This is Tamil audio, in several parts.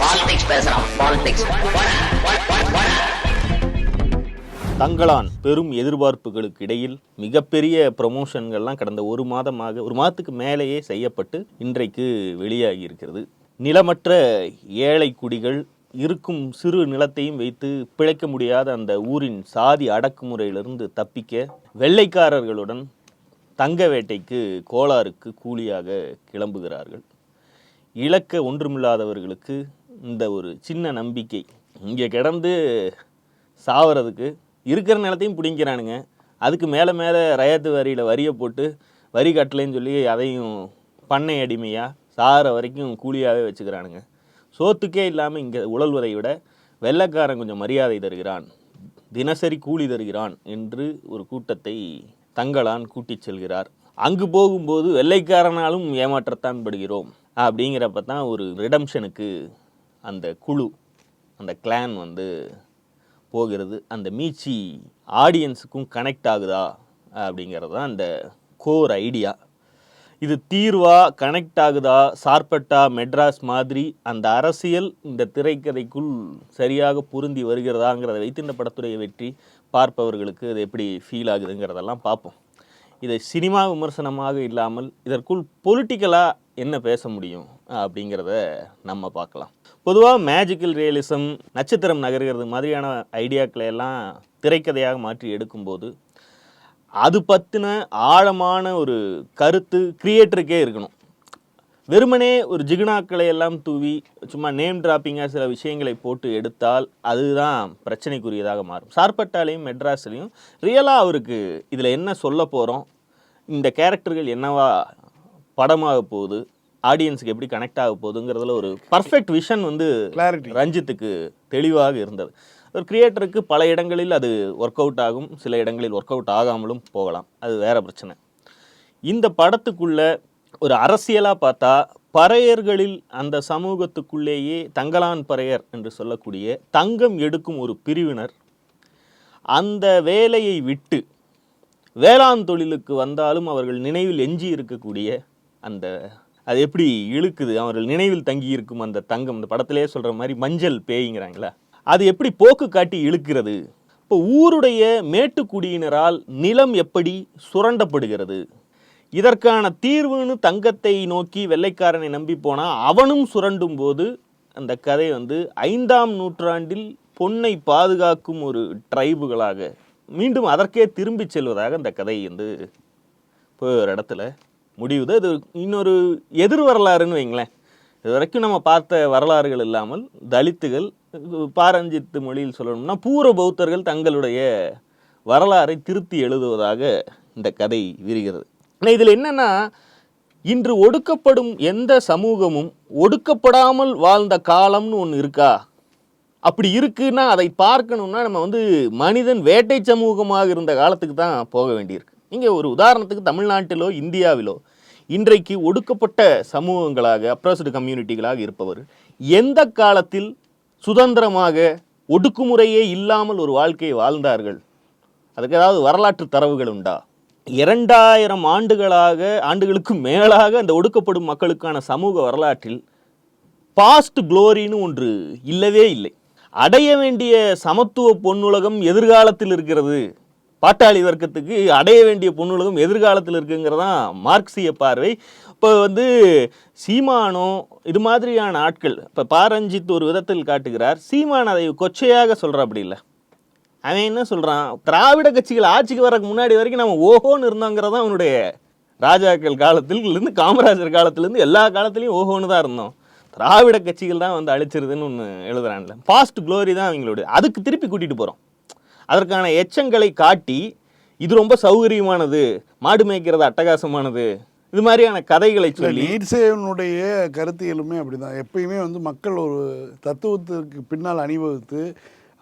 பாலிடிக்ஸ் பேசுறான் பாலிடிக்ஸ் தங்களான் பெரும் எதிர்பார்ப்புகளுக்கு இடையில் மிகப்பெரிய ப்ரமோஷன்கள்லாம் கடந்த ஒரு மாதமாக ஒரு மாதத்துக்கு மேலேயே செய்யப்பட்டு இன்றைக்கு வெளியாகி இருக்கிறது. நிலமற்ற ஏழை குடிகள் இருக்கும் சிறு நிலத்தையும் வைத்து பிழைக்க முடியாத அந்த ஊரின் சாதி அடக்குமுறையிலிருந்து தப்பிக்க வெள்ளைக்காரர்களுடன் தங்க வேட்டைக்கு கோளாறுக்கு கூலியாக கிளம்புகிறார்கள். இழக்க ஒன்றுமில்லாதவர்களுக்கு இந்த ஒரு சின்ன நம்பிக்கை. இங்கே கிடந்து சாவறதுக்கு இருக்கிற நிலத்தையும் பிடிங்கிறானுங்க அதுக்கு மேலே மேலே ரயத்து வரியில் வரியை போட்டு வரி கட்டலைன்னு சொல்லி அதையும் பண்ணை அடிமையாக சாகிற வரைக்கும் கூலியாகவே வச்சுக்கிறானுங்க. சோத்துக்கே இல்லாமல் இங்கே உழல்வதை விட வெள்ளைக்காரன் கொஞ்சம் மரியாதை தருகிறான். தினசரி கூலி தருகிறான் என்று ஒரு கூட்டத்தை தங்களான் கூட்டிச் செல்கிறார். அங்கு போகும்போது வெள்ளைக்காரனாலும் ஏமாற்றத்தான் படுகிறோம். அப்படிங்கிறப்ப தான் ஒரு ரிடம்ஷனுக்கு அந்த குழு அந்த கிளான் வந்து போகிறது அந்த மீச்சி ஆடியன்ஸுக்கும் கனெக்ட் ஆகுதா அப்படிங்கிறது தான் அந்த கோர் ஐடியா இது தீர்வா கனெக்ட் ஆகுதா சார்பட்டா மெட்ராஸ் மாதிரி அந்த அரசியல் இந்த திரைக்கதைக்குள் சரியாக பொருந்தி வருகிறதாங்கிறத வைத்து இந்த படத்துடைய வெற்றி பார்ப்பவர்களுக்கு அது எப்படி ஃபீல் ஆகுதுங்கிறதெல்லாம் பார்ப்போம். இதை சினிமா விமர்சனமாக இல்லாமல் இதற்குள் பொலிட்டிக்கலாக என்ன பேச முடியும் அப்படிங்கிறத நம்ம பார்க்கலாம். பொதுவாக மேஜிக்கல் ரியலிசம் நட்சத்திரம் நகர்கிறது மாதிரியான ஐடியாக்களை எல்லாம் திரைக்கதையாக மாற்றி எடுக்கும்போது அது பற்றின ஆழமான ஒரு கருத்து கிரியேட்டருக்கே இருக்கணும். வெறுமனே ஒரு ஜிகுனாக்களை எல்லாம் தூவி சும்மா நேம் டிராப்பிங்காக சில விஷயங்களை போட்டு எடுத்தால் அதுதான் பிரச்சனைக்குரியதாக மாறும். சார்பட்டாலையும் மெட்ராஸ்லையும் ரியலாக அவருக்கு இதில் என்ன சொல்ல போகிறோம் இந்த கேரக்டர்கள் என்னவா படமாக போகுது ஆடியன்ஸுக்கு எப்படி கனெக்ட் ஆக போகுதுங்கிறதுல ஒரு பர்ஃபெக்ட் விஷன் வந்து கிளாரிட்டி ரஞ்சித்துக்கு தெளிவாக இருந்தது. ஒரு கிரியேட்டருக்கு பல இடங்களில் அது ஒர்க் அவுட் ஆகும் சில இடங்களில் ஒர்க் அவுட் ஆகாமலும் போகலாம். அது வேற பிரச்சனை. இந்த படத்துக்குள்ள ஒரு அரசியலாக பார்த்தா பறையர்களில் அந்த சமூகத்துக்குள்ளேயே தங்கலான் பறையர் என்று சொல்லக்கூடிய தங்கம் எடுக்கும் ஒரு பிரிவினர் அந்த வேலையை விட்டு வேளாண் தொழிலுக்கு வந்தாலும் அவர்கள் நினைவில் எஞ்சி இருக்கக்கூடிய அந்த அது எப்படி இழுக்குது? அவர்கள் நினைவில் தங்கி இருக்கும் அந்த தங்கம் இந்த படத்திலே சொல்கிற மாதிரி மஞ்சள் பேய்ங்கிறாங்களா? அது எப்படி போக்கு காட்டி இழுக்கிறது? இப்போ ஊருடைய மேட்டுக்குடியினரால் நிலம் எப்படி சுரண்டப்படுகிறது? இதற்கான தீர்வுன்னு தங்கத்தை நோக்கி வெள்ளைக்காரனை நம்பி போனால் அவனும் சுரண்டும் போது அந்த கதை வந்து ஐந்தாம் நூற்றாண்டில் பொன்னை பாதுகாக்கும் ஒரு ட்ரைபுகளாக மீண்டும் அதற்கே திரும்பி செல்வதாக அந்த கதை வந்து போய் ஒரு இடத்துல முடியுது. அது இன்னொரு எதிர் வரலாறுன்னு வைங்களேன். இது வரைக்கும் நம்ம பார்த்த வரலாறுகள் இல்லாமல் தலித்துகள் பாரஞ்சித்து மொழியில் சொல்லணும்னா பூர பௌத்தர்கள் தங்களுடைய வரலாறை திருத்தி எழுதுவதாக இந்த கதை விரிகிறது. ஆனால் இதில் என்னென்னா இன்று ஒடுக்கப்படும் எந்த சமூகமும் ஒடுக்கப்படாமல் வாழ்ந்த காலம்னு ஒன்று இருக்கா? அப்படி இருக்குன்னா அதை பார்க்கணும்னா நம்ம வந்து மனிதன் வேட்டை சமூகமாக இருந்த காலத்துக்கு தான் போக வேண்டியிருக்கு. இங்கே ஒரு உதாரணத்துக்கு தமிழ்நாட்டிலோ இந்தியாவிலோ இன்றைக்கு ஒடுக்கப்பட்ட சமூகங்களாக அப்ரஸ்டு கம்யூனிட்டிகளாக இருப்பவர் எந்த காலத்தில் சுதந்திரமாக ஒடுக்குமுறையே இல்லாமல் ஒரு வாழ்க்கையை வாழ்ந்தார்கள்? அதுக்கு ஏதாவது வரலாற்று தரவுகள் உண்டா? இரண்டாயிரம் ஆண்டுகளாக ஆண்டுகளுக்கு மேலாக அந்த ஒடுக்கப்படும் மக்களுக்கான சமூக வரலாற்றில் பாஸ்ட் குளோரின்னு ஒன்று இல்லவே இல்லை. அடைய வேண்டிய சமத்துவ பொன்னுலகம் எதிர்காலத்தில் இருக்கிறது. பாட்டாளி வர்க்கத்துக்கு அடைய வேண்டிய பொன்னுலகம் எதிர்காலத்தில் இருக்குங்கிறதான் மார்க்சிய பார்வை. இப்போ வந்து சீமானோ இது மாதிரியான ஆட்கள் இப்போ பாரஞ்சித் ஒரு விதத்தில் காட்டுகிறார். சீமான் அதை கொச்சையாக சொல்கிறாப்படி இல்லை. அவன் என்ன சொல்கிறான் திராவிட கட்சிகள் ஆட்சிக்கு வரக்கு முன்னாடி வரைக்கும் நம்ம ஓஹோன்னு இருந்தோங்கிறது தான் அவனுடைய ராஜாக்கள் காலத்தில் இருந்து காமராஜர் காலத்திலேருந்து எல்லா காலத்துலேயும் ஓஹோன்னு தான் இருந்தோம். திராவிட கட்சிகள் தான் வந்து அழிச்சிருதுன்னு ஒன்று எழுதுறான்ல. பாஸ்ட் க்ளோரி தான் அவங்களுடைய. அதுக்கு திருப்பி கூட்டிகிட்டு போகிறோம் அதற்கான எச்சங்களை காட்டி இது ரொம்ப சௌகரியமானது மாடு மேய்க்கிறது அட்டகாசமானது இது மாதிரியான கதைகளை சொல்லி நீட்சேவனுடைய கருத்தியலுமே அப்படிதான். எப்பயுமே வந்து மக்கள் ஒரு தத்துவத்திற்கு பின்னால் அணிவகுத்து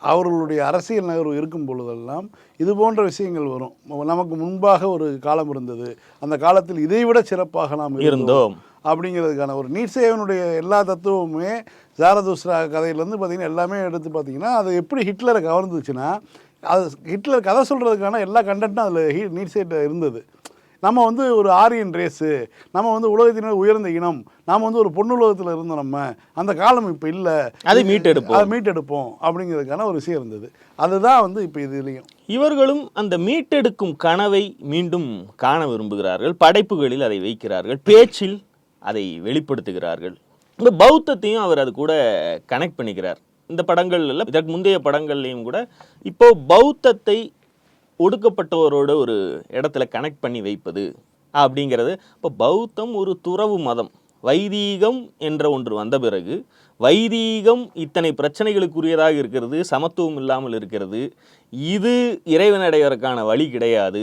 அவர்களுடைய அரசியல் நகர்வு இருக்கும் பொழுதெல்லாம் இது போன்ற விஷயங்கள் வரும். நமக்கு முன்பாக ஒரு காலம் இருந்தது. அந்த காலத்தில் இதைவிட சிறப்பாக நாம் இருந்தோம் இருந்தோம். அப்படிங்கிறதுக்கான ஒரு நீட்சேவனுடைய எல்லா தத்துவமுமே ஜாரதுஸ்ரா கதையிலேருந்து பார்த்தீங்கன்னா எல்லாமே எடுத்து பார்த்தீங்கன்னா அது எப்படி ஹிட்லரை கவர்ந்துச்சுன்னா அது ஹிட்லர் கதை சொல்கிறதுக்கான எல்லா கண்டென்ட்டும் அதில் ஹீ நீட்சேட்ட இருந்தது. நம்ம வந்து ஒரு ஆரியன் ரேஸு நம்ம வந்து உலகத்தினர் உயர்ந்த இனம் நாம் வந்து ஒரு பொண்ணுலகத்தில் இருந்தோம் நம்ம அந்த காலம் இப்போ இல்லை. அதை மீட்டெடுப்போம். அதை மீட்டெடுப்போம் அப்படிங்கிறதுக்கான ஒரு விஷயம் இருந்தது. அதுதான் வந்து இப்போ இதுலேயும். இவர்களும் அந்த மீட்டெடுக்கும் கனவை மீண்டும் காண விரும்புகிறார்கள். படைப்புகளில் அதை வைக்கிறார்கள். பேச்சில் அதை வெளிப்படுத்துகிறார்கள். இந்த பௌத்தத்தையும் அவர் அது கூட கனெக்ட் பண்ணிக்கிறார். இந்த படங்கள்ல இதற்கு முந்தைய படங்கள்லையும் கூட இப்போ பௌத்தத்தை ஒடுக்கப்பட்டவரோட ஒரு இடத்துல கனெக்ட் பண்ணி வைப்பது அப்படிங்கிறது. இப்போ பௌத்தம் ஒரு துறவு மதம். வைதீகம் என்ற ஒன்று வந்த பிறகு வைதீகம் இத்தனை பிரச்சனைகளுக்குரியதாக இருக்கிறது சமத்துவம் இல்லாமல் இருக்கிறது. இது இறைவனடைவதற்கான வழி கிடையாது.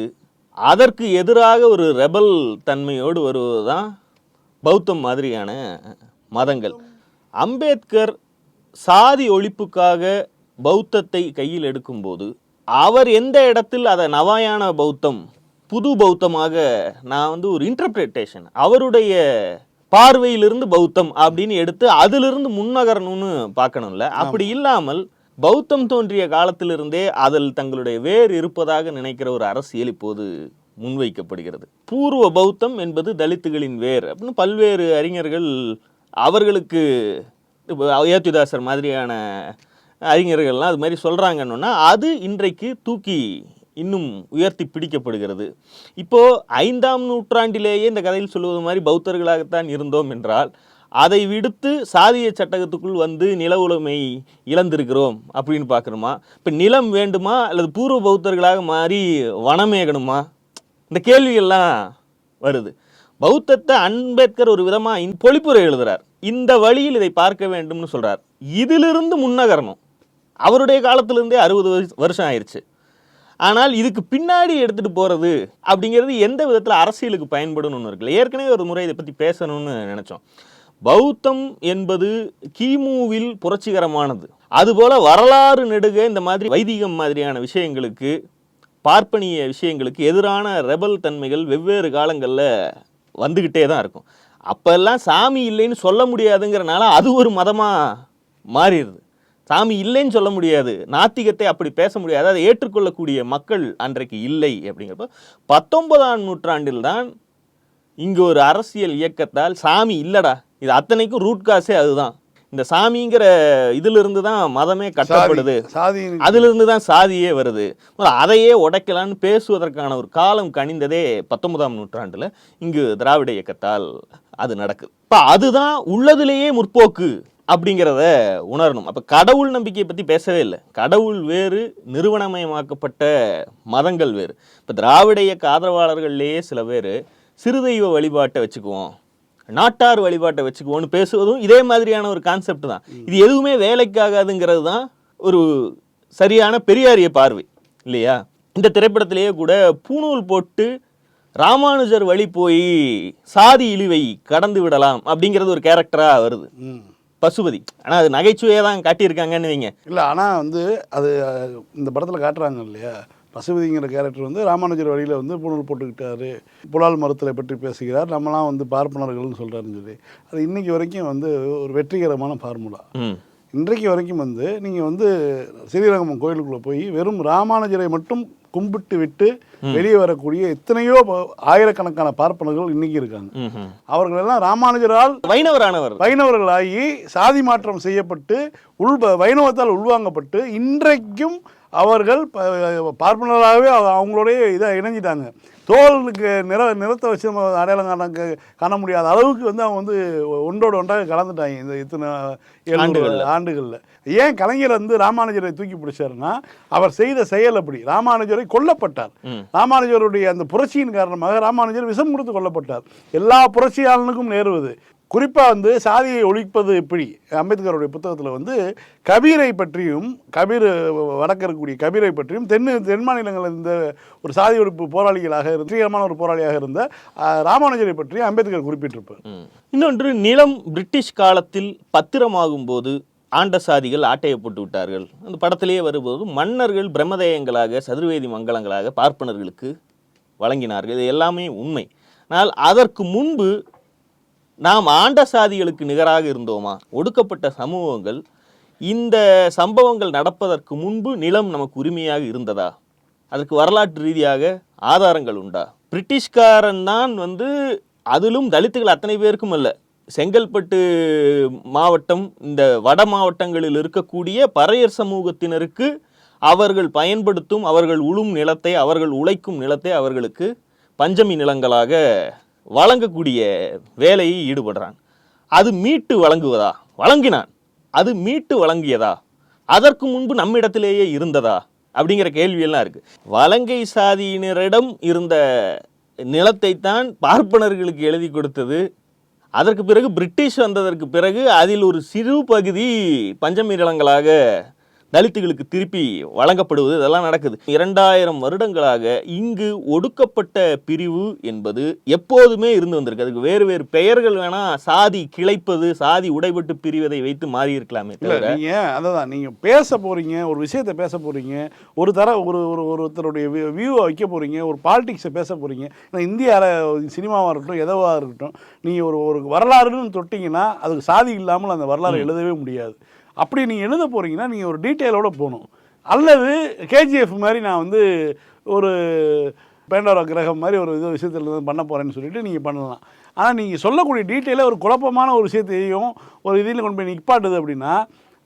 அதற்கு எதிராக ஒரு ரெபல் தன்மையோடு வருவது தான் பௌத்தம் மாதிரியான மதங்கள். அம்பேத்கர் சாதி ஒழிப்புக்காக பௌத்தத்தை கையில் எடுக்கும்போது அவர் எந்த இடத்தில் அதை நவாயான பௌத்தம் புது பௌத்தமாக நான் வந்து ஒரு இன்டர்பிரிட்டேஷன் அவருடைய பார்வையிலிருந்து பௌத்தம் அப்படின்னு எடுத்து அதிலிருந்து முன்னகரணும்னு பார்க்கணும்ல. அப்படி இல்லாமல் பௌத்தம் தோன்றிய காலத்திலிருந்தே அதில் தங்களுடைய வேர் இருப்பதாக நினைக்கிற ஒரு அரசியல் இப்போது முன்வைக்கப்படுகிறது. பூர்வ பௌத்தம் என்பது தலித்துகளின் வேர் அப்படின்னு பல்வேறு அறிஞர்கள் அவர்களுக்கு இப்போ அயோத்திதாசர் மாதிரியான அறிஞர்கள்லாம் அது மாதிரி சொல்கிறாங்கன்னா அது இன்றைக்கு தூக்கி இன்னும் உயர்த்தி பிடிக்கப்படுகிறது. இப்போது ஐந்தாம் நூற்றாண்டிலேயே இந்த கதையில் சொல்வது மாதிரி பௌத்தர்களாகத்தான் இருந்தோம் என்றால் அதை விடுத்து சாதிய சட்டகத்துக்குள் வந்து நில உலமை இழந்திருக்கிறோம் அப்படின்னு பார்க்கணுமா? இப்போ நிலம் வேண்டுமா? அல்லது பூர்வ பௌத்தர்களாக மாறி வனமேகணுமா இந்த கேள்விகள்லாம் வருது. பௌத்தத்தை அம்பேத்கர் ஒரு விதமாக பொழிப்புரை எழுதுகிறார் இந்த வழியில் இதை பார்க்க வேண்டும்னு சொல்கிறார் இதிலிருந்து முன்னகரணும். அவருடைய காலத்திலிருந்தே அறுபது வருஷம் ஆயிடுச்சு ஆனால் இதுக்கு பின்னாடி எடுத்துட்டு போகிறது அப்படிங்கிறது எந்த விதத்தில் அரசியலுக்கு பயன்படும்னு இருக்குல்ல ஏற்கனவே ஒரு முறை இதை பற்றி பேசணும்னு நினச்சோம். பௌத்தம் என்பது கிமுவில் புரட்சிகரமானது. அதுபோல வரலாறு நெடுக இந்த மாதிரி வைதிகம் மாதிரியான விஷயங்களுக்கு பார்ப்பனிய விஷயங்களுக்கு எதிரான ரெபல் தன்மைகள் வெவ்வேறு காலங்களில் வந்துக்கிட்டே தான் இருக்கும். அப்பெல்லாம் சாமி இல்லைன்னு சொல்ல முடியாதுங்கிறனால அது ஒரு மதமாக மாறிடுது. சாமி இல்லைன்னு சொல்ல முடியாது. நாத்திகத்தை அப்படி பேச முடியாது. அதை ஏற்றுக்கொள்ளக்கூடிய மக்கள் அன்றைக்கு இல்லை அப்படிங்கிறப்ப பத்தொன்பதாம் நூற்றாண்டில் தான் இங்கே ஒரு அரசியல் இயக்கத்தால் சாமி இல்லடா. இது அத்தனைக்கும் ரூட் காசே அதுதான். இந்த சாமிங்கிற இதிலிருந்து தான் மதமே கட்டப்படுது. அதிலிருந்து தான் சாதியே வருது. அதையே உடைக்கலான்னு பேசுவதற்கான ஒரு காலம் கனிந்ததே பத்தொன்பதாம் நூற்றாண்டுல இங்கு திராவிட இயக்கத்தால். அது நடக்குது. இப்போ அதுதான் உள்ளதிலேயே முற்போக்கு அப்படிங்கிறத உணரணும். அப்போ கடவுள் நம்பிக்கையை பற்றி பேசவே இல்லை. கடவுள் வேறு நிறுவனமயமாக்கப்பட்ட மதங்கள் வேறு. இப்போ திராவிட இயக்க ஆதரவாளர்கள்லேயே சில பேர் சிறுதெய்வ வழிபாட்டை வச்சுக்குவோம் நாட்டார் வழிபாட்டை வச்சுக்குவோன்னு பேசுவதும் இதே மாதிரியான ஒரு கான்செப்ட் தான். இது எதுவுமே வேலைக்காகாதுங்கிறது தான் ஒரு சரியான பெரியாரிய பார்வை இல்லையா? இந்த திரைப்படத்திலேயே கூட பூணூல் போட்டு ராமானுஜர் வழி போய் சாதி இழிவை கடந்து விடலாம் அப்படிங்கிறது ஒரு கேரக்டரா வருது. பசுபதி. ஆனா அது நகைச்சுவையாக தான் காட்டியிருக்காங்கன்னு வைங்க. இல்லை ஆனால் வந்து அது இந்த படத்தில் காட்டுறாங்க இல்லையா? பசுபதிங்கிற கேரக்டர் வந்து ராமானுஜர் வழியில் வந்து புனல் போட்டுக்கிட்டாரு. புலால் மருத்துவரை பற்றி பேசுகிறார். நம்மலாம் வந்து பார்ப்பனர்கள்னு சொல்கிறாருன்னு சொல்லி. அது இன்னைக்கு வரைக்கும் வந்து ஒரு வெற்றிகரமான ஃபார்முலா இன்றைக்கு வரைக்கும் வந்து நீங்கள் வந்து ஸ்ரீரங்கம் கோயிலுக்குள்ளே போய் வெறும் ராமானுஜரை மட்டும் கும்பிட்டு விட்டு வெளியே வரக்கூடிய எத்தனையோ ஆயிரக்கணக்கான பார்ப்பனர்கள் இன்னைக்கு இருக்காங்க. ம் ம். அவர்களெல்லாம் ராமானுஜரால் வைணவரானவர். வைணவர்களாகி சாதி மாற்றம் செய்யப்பட்டு உள் வைணவத்தால் உள்வாங்கப்பட்டு இன்றைக்கும் அவர்கள் பார்ப்பனராகவே அவ- அவங்களுடைய இதை இணைஞ்சிட்டாங்க. தோலுக்கு நிற நிறத்தை வச்சு நம்ம அடையாளம் காண காண முடியாத அளவுக்கு வந்து அவங்க வந்து ஒன்றோட ஒன்றாக கலந்துட்டாங்க இந்த இத்தனை எழுநூறு ஆண்டுகள்ல. ஏன் கலைஞர் வந்து ராமானுஜரை தூக்கி பிடிச்சாருன்னா அவர் செய்த செயல் அப்படி. ராமானுஜரை கொல்லப்பட்டார். ராமானுஜருடைய அந்த புரட்சியின் காரணமாக ராமானுஜர் விஷம் கொடுத்து கொல்லப்பட்டார். எல்லா புரட்சியாளனுக்கும் நேருவது குறிப்பாக வந்து சாதியை ஒழிப்பது எப்படி? அம்பேத்கருடைய புத்தகத்தில் வந்து கபீரை பற்றியும் கபீர் வடக்க இருக்கக்கூடிய கபீரை பற்றியும் தென் தென் மாநிலங்களில் இருந்த ஒரு சாதி ஒழிப்பு போராளிகளாக இருந்த ஒரு போராளியாக இருந்த ராமானுஜரை பற்றி அம்பேத்கர் குறிப்பிட்டிருப்பார். இன்னொன்று நிலம் பிரிட்டிஷ் காலத்தில் பத்திரமாகும் போது ஆண்ட சாதிகள் ஆட்டையை போட்டு விட்டார்கள். அந்த படத்திலேயே வரும்போது மன்னர்கள் பிரம்மதேயங்களாக சதுர்வேதி மங்களங்களாக பார்ப்பனர்களுக்கு வழங்கினார்கள். இது எல்லாமே உண்மை. ஆனால் அதற்கு முன்பு நாம் ஆண்ட சாதிகளுக்கு நிகராக இருந்தோமா? ஒடுக்கப்பட்ட சமூகங்கள் இந்த சம்பவங்கள் நடப்பதற்கு முன்பு நிலம் நமக்கு உரிமையாக இருந்ததா? அதற்கு வரலாற்று ரீதியாக ஆதாரங்கள் உண்டா? பிரிட்டிஷ்காரன் தான் வந்து அதிலும் தலித்துகள் அத்தனை பேருக்கும் அல்ல. செங்கல்பட்டு மாவட்டம் இந்த வட மாவட்டங்களில் இருக்கக்கூடிய பறையர் சமூகத்தினருக்கு அவர்கள் பயன்படுத்தும் அவர்கள் உழும் நிலத்தை அவர்கள் உழைக்கும் நிலத்தை அவர்களுக்கு பஞ்சமி நிலங்களாக வழங்கக்கூடிய வேலையை ஈடுபடுறான் அது மீட்டு வழங்குவதா? வழங்கினான். அது மீட்டு வழங்கியதா? அதற்கு முன்பு நம்மிடத்திலேயே இருந்ததா? அப்படிங்கிற கேள்வியெல்லாம் இருக்குது வலங்கை சாதியினரிடம் இருந்த நிலத்தை தான் பார்ப்பனர்களுக்கு எழுதி கொடுத்தது. அதற்கு பிறகு பிரிட்டிஷ் வந்ததற்கு பிறகு அதில் ஒரு சிறு பகுதி பஞ்சமீரலங்களாக தலித்துகளுக்கு திருப்பி வழங்கப்படுவது இதெல்லாம் நடக்குது. இரண்டாயிரம் வருடங்களாக இங்கு ஒடுக்கப்பட்ட பிரிவு என்பது எப்போதுமே இருந்து வந்திருக்கு. அதுக்கு வேறு வேறு பெயர்கள் வேணா சாதி கிளைப்பது சாதி உடைபட்டு பிரிவதை வைத்து மாறி இருக்கலாமே அதான் நீங்கள் பேச போகிறீங்க ஒரு விஷயத்தை பேச போகிறீங்க ஒரு தர ஒரு ஒரு ஒருத்தருடைய வியூவை வைக்க போகிறீங்க ஒரு பாலிடிக்ஸை பேச போகிறீங்க ஏன்னா இந்திய சினிமாவாக இருக்கட்டும் எதவாக இருக்கட்டும் நீங்கள் ஒரு ஒரு வரலாறுன்னு தொட்டிங்கன்னா அதுக்கு சாதி இல்லாமல் அந்த வரலாறு எழுதவே முடியாது. அப்படி நீங்கள் எழுத போகிறீங்கன்னா நீங்கள் ஒரு டீட்டெயிலோடு போகணும். அல்லது கேஜிஎஃப் மாதிரி நான் வந்து ஒரு பேண்டோரா கிரகம் மாதிரி ஒரு இது விஷயத்தில் பண்ண போகிறேன்னு சொல்லிட்டு நீங்கள் பண்ணலாம். ஆனால் நீங்கள் சொல்லக்கூடிய டீட்டெயிலாக ஒரு குழப்பமான ஒரு விஷயத்தையும் ஒரு இதில் கொண்டு போய் நிற்பாட்டுது அப்படின்னா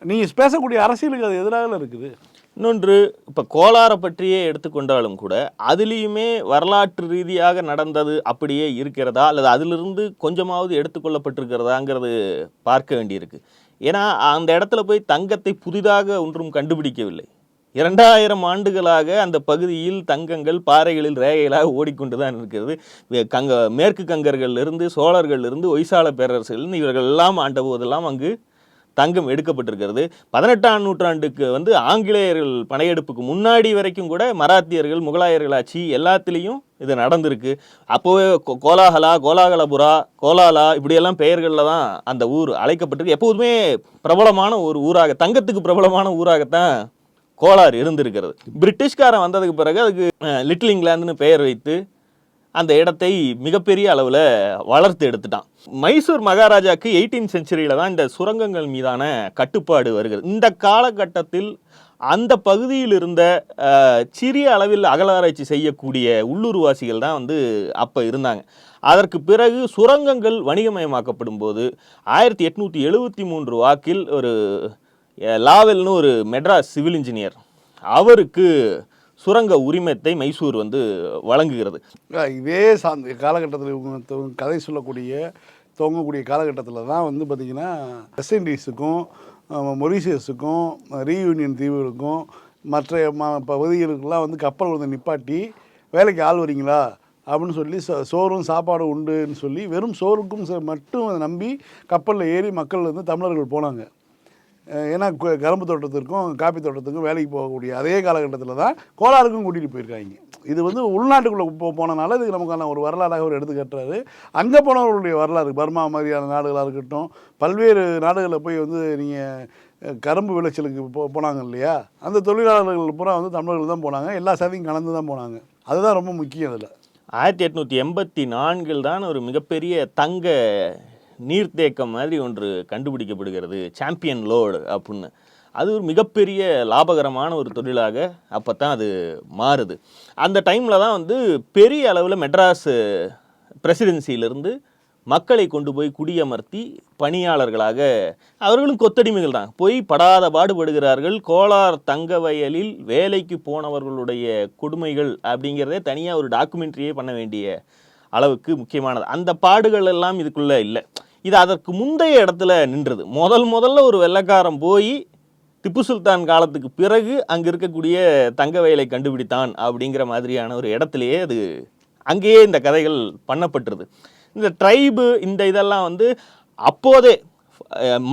நீங்கள் பேசக்கூடிய அரசியலுக்கு அது எதிராக இருக்குது. இன்னொன்று இப்போ கோலாரை பற்றியே எடுத்துக்கொண்டாலும் கூட அதுலேயுமே வரலாற்று ரீதியாக நடந்தது அப்படியே இருக்கிறதா? அல்லது அதிலிருந்து கொஞ்சமாவது எடுத்துக்கொள்ளப்பட்டிருக்கிறதாங்கிறது பார்க்க வேண்டியிருக்கு. ஏன்னா அந்த இடத்துல போய் தங்கத்தை புதிதாக ஒன்றும் கண்டுபிடிக்கவில்லை. இரண்டாயிரம் ஆண்டுகளாக அந்த பகுதியில் தங்கங்கள் பாறைகளில் ரேகைகளாக ஓடிக்கொண்டு தான் இருக்கிறது. வே- கங்க மேற்கு கங்கர்களிலிருந்து சோழர்களிலிருந்து ஒய்சால பேரரசுகள் இவர்கள் எல்லாம் ஆண்ட போதெல்லாம் அங்கு தங்கம் எடுக்கப்பட்டிருக்கிறது. பதினெட்டாம் நூற்றாண்டுக்கு வந்து ஆங்கிலேயர்கள் படையெடுப்புக்கு முன்னாடி வரைக்கும் கூட மராத்தியர்கள் முகலாயர்கள் ஆட்சி எல்லாத்துலேயும் இது நடந்திருக்கு. அப்போவே கோ- கோலாகலா கோலாகலபுரா கோலாலா இப்படியெல்லாம் பெயர்களில் தான் அந்த ஊர் அழைக்கப்பட்டிருக்கு. எப்போதுமே பிரபலமான ஒரு ஊராக தங்கத்துக்கு பிரபலமான ஊராகத்தான் கோலார் இருந்திருக்கிறது. பிரிட்டிஷ்காரன் வந்ததுக்கு பிறகு அதுக்கு லிட்டில் இங்கிலாந்துன்னு பெயர் வைத்து அந்த இடத்தை மிகப்பெரிய அளவில் வளர்த்து எடுத்துட்டான். மைசூர் மகாராஜாவுக்கு எயிட்டீன் செஞ்சுரியில் தான் இந்த சுரங்கங்கள் மீதான கட்டுப்பாடு வருகிறது. இந்த காலகட்டத்தில் அந்த பகுதியில் இருந்த சிறிய அளவில் அகலாராய்ச்சி செய்யக்கூடிய உள்ளூர்வாசிகள் தான் வந்து அப்போ இருந்தாங்க. அதற்கு பிறகு சுரங்கங்கள் வணிகமயமாக்கப்படும் போது ஆயிரத்தி எட்நூற்றி எழுபத்தி மூன்று வாக்கில் ஒரு லாவெல்னு ஒரு மெட்ராஸ் சிவில் இன்ஜினியர் அவருக்கு சுரங்க உரிமத்தை மைசூர் வந்து வழங்குகிறது. இதே சார்ந்த காலகட்டத்தில் இவங்க கதை சொல்லக்கூடிய துவங்கக்கூடிய காலகட்டத்தில் தான் வந்து பார்த்திங்கன்னா வெஸ்ட் இண்டீஸுக்கும் மொரிஷியஸுக்கும் ரீயூனியன் தீவுகளுக்கும் மற்ற ம பகுதிகளுக்கெல்லாம் வந்து கப்பல் வந்து நிப்பாட்டி வேலைக்கு ஆள் வரீங்களா? அப்படின்னு சொல்லி சோறும் சாப்பாடும் உண்டுன்னு சொல்லி வெறும் சோறுக்கும் ச- மட்டும் நம்பி கப்பலில் ஏறி மக்கள் வந்து தமிழர்கள் போனாங்க. ஏன்னா கரும்பு தோட்டத்திற்கும் காப்பி தோட்டத்துக்கும் வேலைக்கு போகக்கூடிய அதே காலகட்டத்தில் தான் கோலாருக்கும் கூட்டிகிட்டு போயிருக்காங்க. இது வந்து உள்நாட்டுக்குள்ளே போ போனனால இதுக்கு நமக்கான ஒரு வரலாறாக ஒரு எடுத்துக்கட்டுறாரு அங்கே போனவர்களுடைய வரலாறு பர்மா மாதிரியான நாடுகளாக இருக்கட்டும் பல்வேறு நாடுகளில் போய் வந்து நீங்கள் கரும்பு விளைச்சலுக்கு போ போனாங்க இல்லையா? அந்த தொழிலாளர்கள் பூரா வந்து தமிழர்கள் தான் போனாங்க. எல்லா சாதியும் கலந்து தான் போனாங்க. அதுதான் ரொம்ப முக்கியம் அதில். ஆயிரத்தி எட்நூற்றி எண்பத்தி நான்கில் தான் ஒரு மிகப்பெரிய தங்க நீர்த்தேக்கம் மாதிரி ஒன்று கண்டுபிடிக்கப்படுகிறது சாம்பியன் லோடு அப்படின்னு அது ஒரு மிகப்பெரிய லாபகரமான ஒரு தொழிலாக அப்போ தான் அது மாறுது. அந்த டைமில் தான் வந்து பெரிய அளவில் மெட்ராஸ் பிரசிடென்சியிலிருந்து மக்களை கொண்டு போய் குடியமர்த்தி பணியாளர்களாக அவர்களும் கொத்தடிமைகள் தான். போய் படாத பாடுபடுகிறார்கள். கோலார் தங்க வயலில் வேலைக்கு போனவர்களுடைய கொடுமைகள் அப்படிங்கிறதே தனியாக ஒரு டாக்குமெண்ட்ரியே பண்ண வேண்டிய அளவுக்கு முக்கியமானது. அந்த பாடுகள் எல்லாம் இதுக்குள்ளே இல்லை. இது அதற்கு முந்தைய இடத்துல நின்றது. முதல் முதல்ல ஒரு வெள்ளக்காரன் போய் திப்பு சுல்தான் காலத்துக்கு பிறகு அங்கே இருக்கக்கூடிய தங்க வயலை கண்டுபிடித்தான் அப்படிங்கிற மாதிரியான ஒரு இடத்துலையே அது அங்கேயே இந்த கதைகள் பண்ணப்பட்டுருது. இந்த ட்ரைபு இந்த இதெல்லாம் வந்து அப்போதே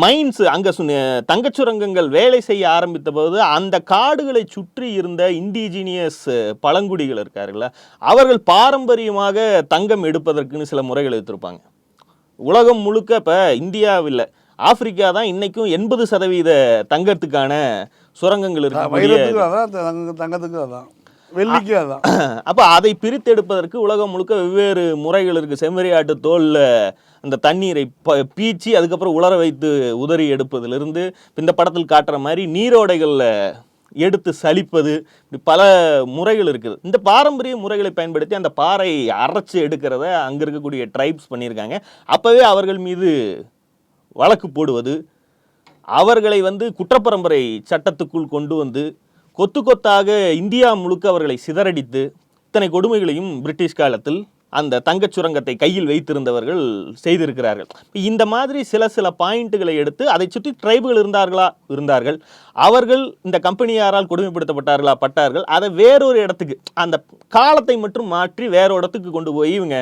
மைன்ஸ் அங்கே தங்கச் சுரங்கங்கள் வேலை செய்ய ஆரம்பித்த போது அந்த காடுகளை சுற்றி இருந்த இண்டிஜினியஸ் பழங்குடிகள் இருக்காருல்ல அவர்கள் பாரம்பரியமாக தங்கம் எடுப்பதற்குன்னு சில முறைகள் எடுத்திருப்பாங்க. உலகம் முழுக்க இப்போ இந்தியாவில் ஆப்பிரிக்கா தான் இன்னைக்கும் எண்பது சதவீத தங்கத்துக்கான சுரங்கங்கள் இருக்கக்கூடிய வைரத்துக்கும் அதான் அதான். அப்போ அதை பிரித்தெடுப்பதற்கு உலகம் முழுக்க வெவ்வேறு முறைகள் இருக்குது செம்மறியாட்டு தோலில் அந்த தண்ணீரை ப பீச்சி அதுக்கப்புறம் உலர வைத்து உதறி எடுப்பதிலிருந்து இந்த படத்தில் காட்டுற மாதிரி நீரோடைகளில் எடுத்து சலிப்பது இப்படி பல முறைகள் இருக்குது. இந்த பாரம்பரிய முறைகளை பயன்படுத்தி அந்த பாறை அரைச்சு எடுக்கிறத அங்கே இருக்கக்கூடிய ட்ரைப்ஸ் பண்ணியிருக்காங்க. அப்போவே அவர்கள் மீது வழக்கு போடுவது அவர்களை வந்து குற்றப்பரம்பரை சட்டத்துக்குள் கொண்டு வந்து கொத்து கொத்தாக இந்தியா முழுக்க அவர்களை சிதறடித்து இத்தனை கொடுமைகளையும் பிரிட்டிஷ் காலத்தில் அந்த தங்கச் சுரங்கத்தை கையில் வைத்திருந்தவர்கள் செய்திருக்கிறார்கள். இந்த மாதிரி சில சில பாயிண்ட்டுகளை எடுத்து அதை சுற்றி ட்ரைபுகள் இருந்தார்களா? இருந்தார்கள். அவர்கள் இந்த கம்பெனியாரால் கொடுமைப்படுத்தப்பட்டார்களா? பட்டார்கள். அதை வேறொரு இடத்துக்கு அந்த காலத்தை மட்டும் மாற்றி வேற இடத்துக்கு கொண்டு போய் இவங்க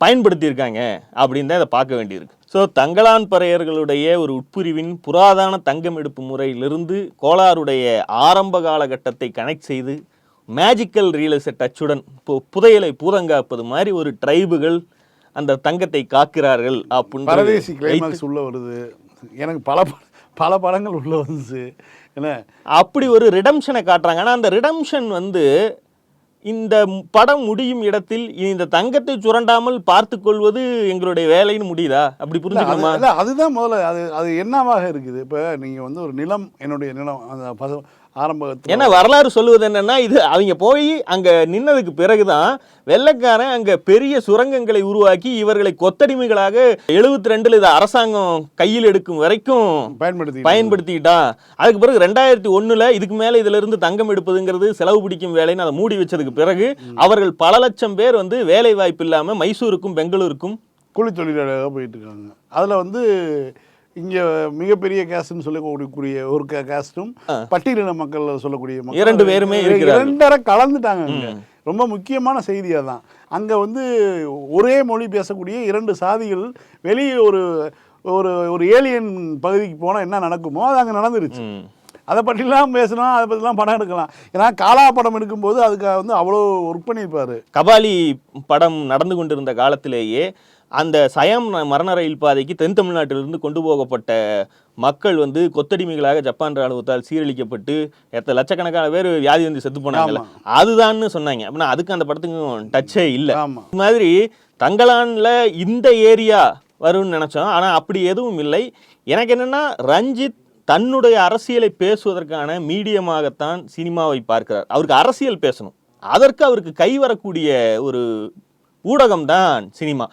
பயன்படுத்தியிருக்காங்க அப்படின்னு தான் இதை பார்க்க வேண்டியிருக்கு. ஸோ தங்களான் பறையர்களுடைய ஒரு உட்பிரிவின் புராதன தங்கம் எடுப்பு முறையிலிருந்து கோளாறுடைய ஆரம்ப காலகட்டத்தை கனெக்ட் செய்து மேஜிக்கல் ரியலிச டச்சுடன் இப்போ புதையலை பூதங்காப்பது மாதிரி ஒரு ட்ரைபுகள் அந்த தங்கத்தை காக்கிறார்கள் பரதேசி அப்படின்னு கிளைமாக்ஸ் உள்ள வருது. எனக்கு பல பல படங்கள் உள்ள வந்துச்சு. என்ன? அப்படி ஒரு ரிடம்ஷனை காட்டுறாங்க. ஆனால் அந்த ரிடம்ஷன் வந்து இந்த படம் முடியும் இடத்தில் இந்த தங்கத்தை சுரண்டாமல் பார்த்து கொள்வது எங்களுடைய வேலைன்னு முடியுதா? அப்படி புரிஞ்சுக்கணுமா? இல்ல, அதுதான் முதல்ல. அது அது என்னவாக இருக்குது? இப்போ நீங்க வந்து ஒரு நிலம் என்னுடைய நிலம் அந்த ஆரம்பத்தில் ஏன்னா வரலாறு சொல்லுவது என்னன்னா இது அவங்க போய் அங்க நின்னதுக்கு பிறகுதான் வெள்ளைக்காரன் அங்க பெரிய சுரங்கங்களை உருவாக்கி இவர்களை கொத்தடிமைகளாக எழுபத்தி ரெண்டுல இதை அரசாங்கம் கையில் எடுக்கும் வரைக்கும் பயன்படுத்தி பயன்படுத்திக்கிட்டான். அதுக்கு பிறகு ரெண்டாயிரத்தி ஒண்ணுல இதுக்கு மேல இதுல இருந்து தங்கம் எடுப்பதுங்கிறது செலவு பிடிக்கும் வேலைன்னு அதை மூடி வச்சதுக்கு பிறகு அவர்கள் பல லட்சம் பேர் வந்து வேலை வாய்ப்பு இல்லாம மைசூருக்கும் பெங்களூருக்கும் கூலி தொழிலாளராக போயிட்டு இருக்காங்க. அதில் வந்து இங்கே மிகப்பெரிய கேஸ்ட்னு சொல்லக்கூடிய ஒரு கேஸ்ட்டும் பட்டியலின மக்கள் சொல்லக்கூடிய இரண்டு பேருமே. இரண்டரை கலந்துட்டாங்க அங்க. ரொம்ப முக்கியமான செய்தி அதான். அங்கே வந்து ஒரே மொழி பேசக்கூடிய இரண்டு சாதிகள் வெளியே ஒரு ஒரு ஒரு ஏலியன் பகுதிக்கு போனால் என்ன நடக்குமோ அது அங்கே நடந்துருச்சு. அதை பற்றிலாம் பேசலாம் அதை பற்றிலாம் படம் எடுக்கலாம். ஏன்னா காலா படம் எடுக்கும்போது அதுக்கு வந்து அவ்வளோ ஒர்க் பண்ணியிருப்பாரு கபாலி படம் நடந்து கொண்டிருந்த காலத்திலேயே அந்த சயம் மரண ரயில் பாதைக்கு தென் தமிழ்நாட்டிலிருந்து கொண்டு போகப்பட்ட மக்கள் வந்து கொத்தடிமைகளாக ஜப்பான் ராணுவத்தால் சீரழிக்கப்பட்டு எத்தனை லட்சக்கணக்கான பேர் வியாதி வந்து செத்து போனாங்கல்ல. அதுதான்னு சொன்னாங்க. அப்படின்னா அதுக்கு அந்த படத்துக்கும் டச்சே இல்லை. இது மாதிரி தங்கலான்ல இந்த ஏரியா வரும்னு நினைச்சோம். ஆனா அப்படி எதுவும் இல்லை. எனக்கு என்னன்னா ரஞ்சித் தன்னுடைய அரசியலை பேசுவதற்கான மீடியமாகத்தான் சினிமாவை பார்க்கிறார். அவருக்கு அரசியல் பேசணும். அதற்கு அவருக்கு கை வரக்கூடிய ஒரு ஊடகம் தான் சினிமா.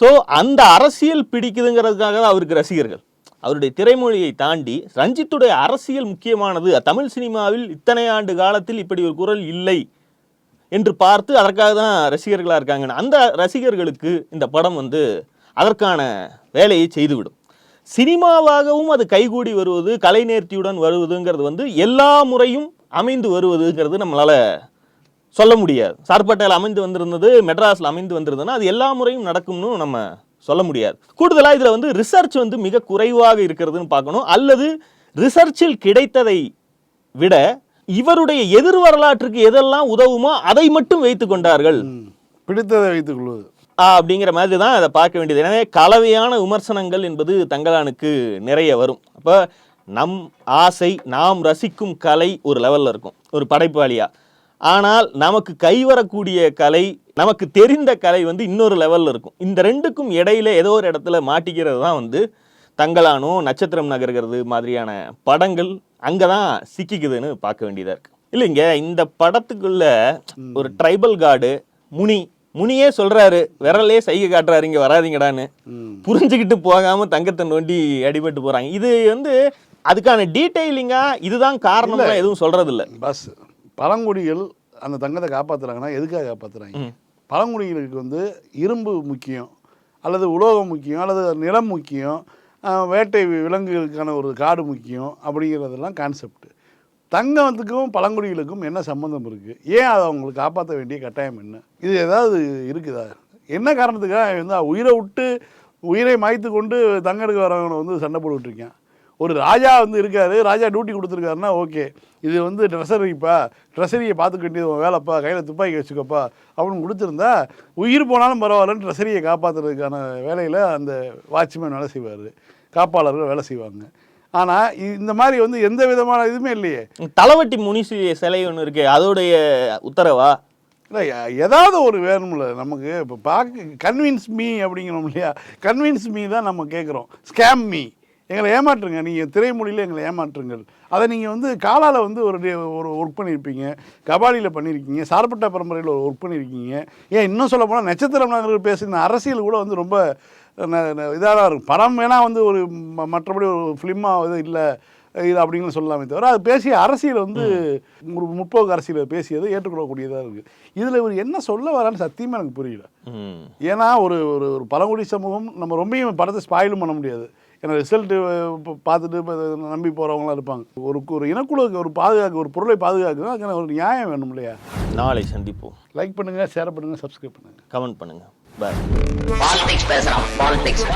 ஸோ அந்த அரசியல் பிடிக்குதுங்கிறதுக்காக தான் அவருக்கு ரசிகர்கள். அவருடைய திரைமொழியை தாண்டி ரஞ்சித்துடைய அரசியல் முக்கியமானது தமிழ் சினிமாவில் இத்தனை ஆண்டு காலத்தில் இப்படி ஒரு குரல் இல்லை என்று பார்த்து அதற்காக தான் ரசிகர்களாக இருக்காங்க அந்த ரசிகர்களுக்கு இந்த படம் வந்து அதற்கான வேலையை செய்துவிடும். சினிமாவாகவும் அது கைகூடி வருவது கலை நேர்த்தியுடன் வருவதுங்கிறது வந்து எல்லா முறையும் அமைந்து வருவதுங்கிறது நம்மளால் சொல்ல முடியாது. சார்பேட்டையில் அமைந்து வந்திருந்தது மெட்ராஸில் அமைந்து வந்திருந்ததுன்னா அது எல்லா முறையும் நடக்கும்னு நம்ம சொல்ல முடியாது. கூடுதலாக இதில் வந்து ரிசர்ச் வந்து மிக குறைவாக இருக்கிறதுன்னு பார்க்கணும். அல்லது ரிசர்ச்சில் கிடைத்ததை விட இவருடைய எதிர் வரலாற்றுக்கு எதெல்லாம் உதவுமோ அதை மட்டும் வைத்துக் கொண்டார்கள். பிடித்ததை வைத்துக் கொள்வது. அப்படிங்கிற மாதிரி தான் அதை பார்க்க வேண்டியது. எனவே கலவையான விமர்சனங்கள் என்பது தங்கலானுக்கு நிறைய வரும். அப்போ நம் ஆசை நாம் ரசிக்கும் கலை ஒரு லெவலில் இருக்கும். ஒரு படைப்பாளியா ஆனால் நமக்கு கைவரக்கூடிய கலை நமக்கு தெரிந்த கலை வந்து இன்னொரு லெவலில் இருக்கும். இந்த ரெண்டுக்கும் இடையில ஏதோ ஒரு இடத்துல மாட்டிக்கிறது தான் வந்து தங்கலானோ நட்சத்திரம் நகர்கிறது மாதிரியான படங்கள் அங்கே தான் சிக்கிக்குதுன்னு பார்க்க வேண்டியதாக இருக்கு. இல்லைங்க இந்த படத்துக்குள்ள ஒரு ட்ரைபல் காடு முனி முனியே சொல்றாரு விரலே சைகை காட்டுறாரு இங்க வராதீங்கடான்னு. புரிஞ்சுக்கிட்டு போகாம தங்கத்தை நோண்டி அடிபட்டு போறாங்க. இது வந்து அதுக்கான டீட்டெயிலிங்கா இதுதான் காரணம்லாம் எதுவும் சொல்றது இல்ல பஸ். பழங்குடிகள் அந்த தங்கத்தை காப்பாத்துறாங்கன்னா எதுக்காக காப்பாத்துறாங்க? பழங்குடிகளுக்கு வந்து இரும்பு முக்கியம் அல்லது உலோகம் முக்கியம் அல்லது நிலம் முக்கியம் வேட்டை விலங்குகளுக்கான ஒரு காடு முக்கியம் அப்படிங்கிறதெல்லாம் கான்செப்ட் தங்கத்துக்கும் பழங்குடிகளுக்கும் என்ன சம்மந்தம் இருக்குது ஏன் அதை அவங்களுக்கு காப்பாற்ற வேண்டிய கட்டாயம் என்ன? இது ஏதாவது இருக்குதா? என்ன காரணத்துக்காக வந்து உயிரை விட்டு உயிரை மாய்த்து கொண்டு தங்க எடுக்க வரவனை வந்து சண்டை போட்டுக்கிட்டு இருக்கேன்? ஒரு ராஜா வந்து இருக்காரு ராஜா டியூட்டி கொடுத்துருக்காருன்னா ஓகே இது வந்து ட்ரெஸரிப்பா ட்ரெஸரியை பார்த்துக்க வேண்டியது உன் வேலைப்பா. கையில் துப்பாக்கி வச்சுக்கப்பா. அப்படின்னு கொடுத்துருந்தா உயிர் போனாலும் பரவாயில்லன்னு ட்ரெஸரியை காப்பாற்றுறதுக்கான வேலையில் அந்த வாட்ச்மேன் வேலை செய்வார். காப்பாளர்கள் வேலை செய்வாங்க. ஆனால் இந்த மாதிரி வந்து எந்த விதமான இதுவுமே இல்லையே. தலவட்டி முனிசி சிலை ஒன்று இருக்கு அதோடைய உத்தரவா? இல்லை ஏதாவது ஒரு வேணும்ல நமக்கு. இப்போ பார்க்க கன்வின்ஸ் மீ அப்படிங்கிறோம் இல்லையா? கன்வின்ஸ் மீ தான் நம்ம கேட்குறோம் ஸ்கேம் மீ எங்களை ஏமாற்றுங்க. நீங்கள் திரைமொழியில் எங்களை ஏமாற்றுங்கள். அதை நீங்கள் வந்து காலால் வந்து ஒரு ஒரு ஒர்க் பண்ணியிருப்பீங்க கபாலியில் பண்ணியிருக்கீங்க சார்பட்டா பரம்பரையில் ஒரு ஒர்க் பண்ணியிருக்கீங்க ஏன் இன்னும் சொல்ல போனால் நட்சத்திரம் நகர் பேசுகிற அரசியல் கூட வந்து ரொம்ப இதாக தான் இருக்கும். படம் வேணால் வந்து ஒரு மற்றபடி ஒரு ஃபிலிமாக இது இல்லை இது அப்படின்னு சொல்லலாமே தவிர அது பேசிய அரசியல் வந்து ஒரு முற்போக்கு அரசியலை பேசியது ஏற்றுக்கொள்ளக்கூடியதாக இருக்குது இதில் இவர் என்ன சொல்ல வரான்னு சத்தியமாக எனக்கு புரியல. ஏன்னா ஒரு ஒரு பழங்குடி சமூகம் நம்ம ரொம்பவும் படத்தை ஸ்பாயிலும் பண்ண முடியாது. ஏன்னா ரிசல்ட்டு பார்த்துட்டு நம்பி போகிறவங்களாம் இருப்பாங்க. ஒரு ஒரு இனக்குழுவுக்கு ஒரு பாதுகாக்க ஒரு பொருளை பாதுகாக்கணும் அதுக்கான ஒரு நியாயம் வேணும் இல்லையா? நாளை சந்திப்போம். லைக் பண்ணுங்கள் ஷேர் பண்ணுங்கள் சப்ஸ்கிரைப் பண்ணுங்கள் கமெண்ட் பண்ணுங்க. பாய் பாலிடிக்ஸ் பேசுறான் பாலிடிக்ஸ்